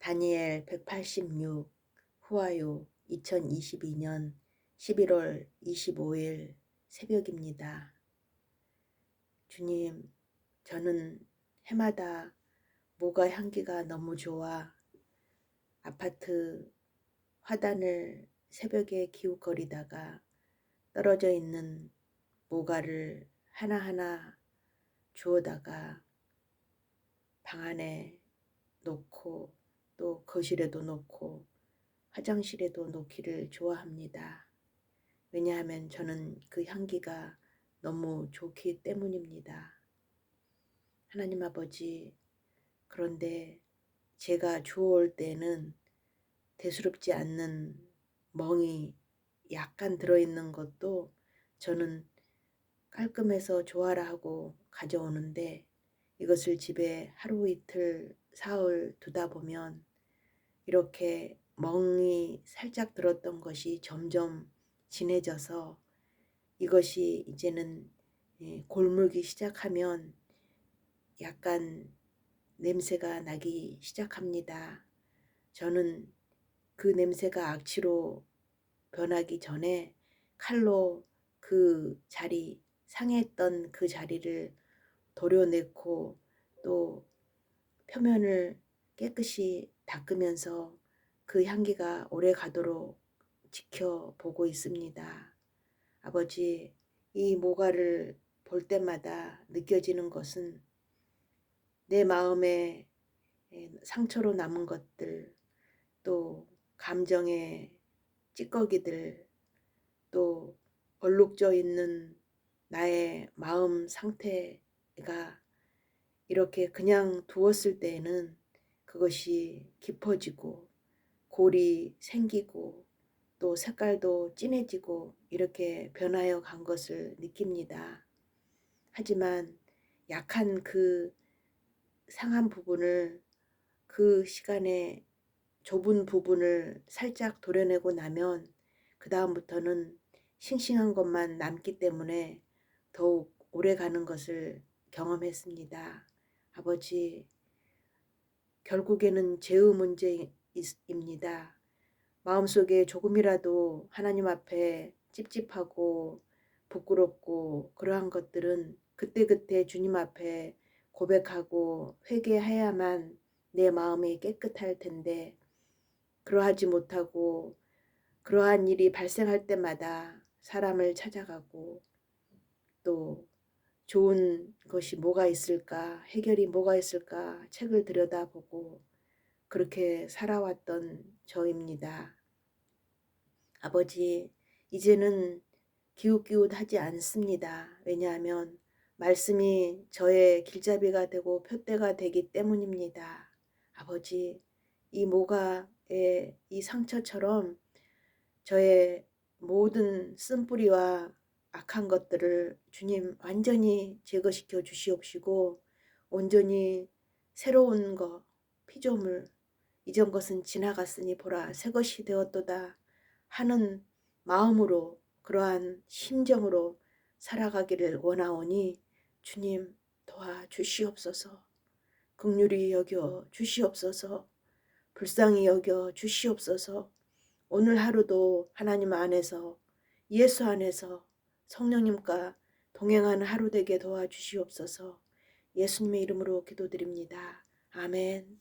다니엘 186 후아요 2022년 11월 25일 새벽입니다. 주님, 저는 해마다 모가 향기가 너무 좋아 아파트 화단을 새벽에 기웃거리다가 떨어져 있는 모가를 하나하나 주워다가 방 안에 놓고 또 거실에도 놓고 화장실에도 놓기를 좋아합니다. 왜냐하면 저는 그 향기가 너무 좋기 때문입니다. 하나님 아버지, 그런데 제가 주워올 때는 대수롭지 않는 멍이 약간 들어있는 것도 저는 깔끔해서 좋아라 하고 가져오는데 이것을 집에 하루 이틀 사흘 두다 보면 이렇게 멍이 살짝 들었던 것이 점점 진해져서 이것이 이제는 예, 골물기 시작하면 약간 냄새가 나기 시작합니다. 저는 그 냄새가 악취로 변하기 전에 칼로 그 자리, 상했던 그 자리를 도려내고 또 표면을 깨끗이 닦으면서 그 향기가 오래 가도록 지켜보고 있습니다. 아버지, 이 모가를 볼 때마다 느껴지는 것은 내 마음에 상처로 남은 것들, 또 감정의 찌꺼기들, 또 얼룩져 있는 나의 마음 상태가 이렇게 그냥 두었을 때에는 그것이 깊어지고 골이 생기고 또 색깔도 진해지고 이렇게 변하여 간 것을 느낍니다. 하지만 약한 그 상한 부분을 그 시간에 좁은 부분을 살짝 도려내고 나면 그 다음부터는 싱싱한 것만 남기 때문에 더욱 오래 가는 것을 경험했습니다. 아버지, 결국에는 죄의 문제입니다. 마음속에 조금이라도 하나님 앞에 찝찝하고 부끄럽고 그러한 것들은 그때그때 주님 앞에 고백하고 회개해야만 내 마음이 깨끗할 텐데 그러하지 못하고 그러한 일이 발생할 때마다 사람을 찾아가고 또 좋은 것이 뭐가 있을까, 해결이 뭐가 있을까 책을 들여다보고 그렇게 살아왔던 저입니다. 아버지, 이제는 기웃기웃하지 않습니다. 왜냐하면 말씀이 저의 길잡이가 되고 표대가 되기 때문입니다. 아버지, 이 모가의 이 상처처럼 저의 모든 쓴뿌리와 악한 것들을 주님 완전히 제거시켜 주시옵시고 온전히 새로운 것, 피조물, 이전 것은 지나갔으니 보라 새 것이 되었도다 하는 마음으로 그러한 심정으로 살아가기를 원하오니 주님 도와 주시옵소서. 극률이 여겨 주시옵소서. 불쌍히 여겨 주시옵소서. 오늘 하루도 하나님 안에서 예수 안에서 성령님과 동행하는 하루 되게 도와주시옵소서 예수님의 이름으로 기도드립니다. 아멘.